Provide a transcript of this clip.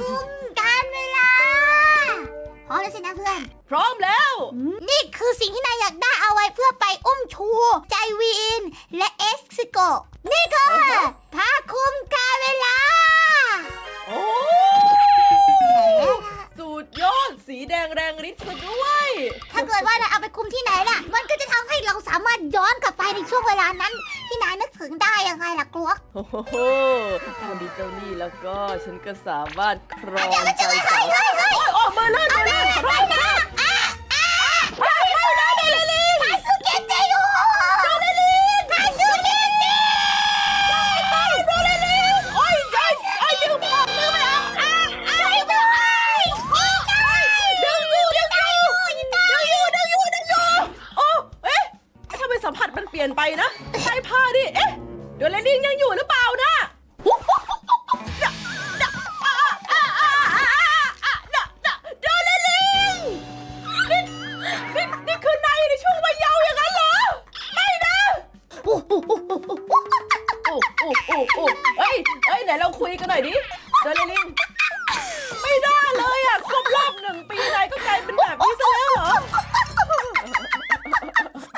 คุมการเวลาพร้อมแล้วสินะเพื่อน พร้อมแล้ว นี่คือสิ่งที่นายอยากได้เอาไว้เพื่อไปอุ้มชู ใจวีอิน และเอ็กซิโกนี่คือผ้าคลุมการเวลาโอ้ใช่แล้วล่ะสุดยอด สีแดงแรงฤทธิ์ซะด้วย ถ้าเกิดว่านายเอาไปคลุมที่ไหนล่ะมัน ช่วงเวลานั้นที่นายนึกถึงได้ยังไงล่ะกลัวโอ้โหคนดีเจ้านี่แล้วก็ฉันก็สามารถครองเดี๋ยวใจเดี๋ยวสาว สัมผัสมันเปลี่ยนไปนะใช่ผ้าดิ เอ๊ะ เดี๋ยวเลนดิ้งยังอยู่หรือเปล่านะเดี๋ยวเลนดิ้งนี่นี่นี่คือนายในช่วงวัยเยาว์อย่างนั้นเหรอ ไม่นะ โอ้โอ้โอ้โอ้เฮ้ยเฮ้ยไหนเราคุยกันหน่อยดิเดลลิง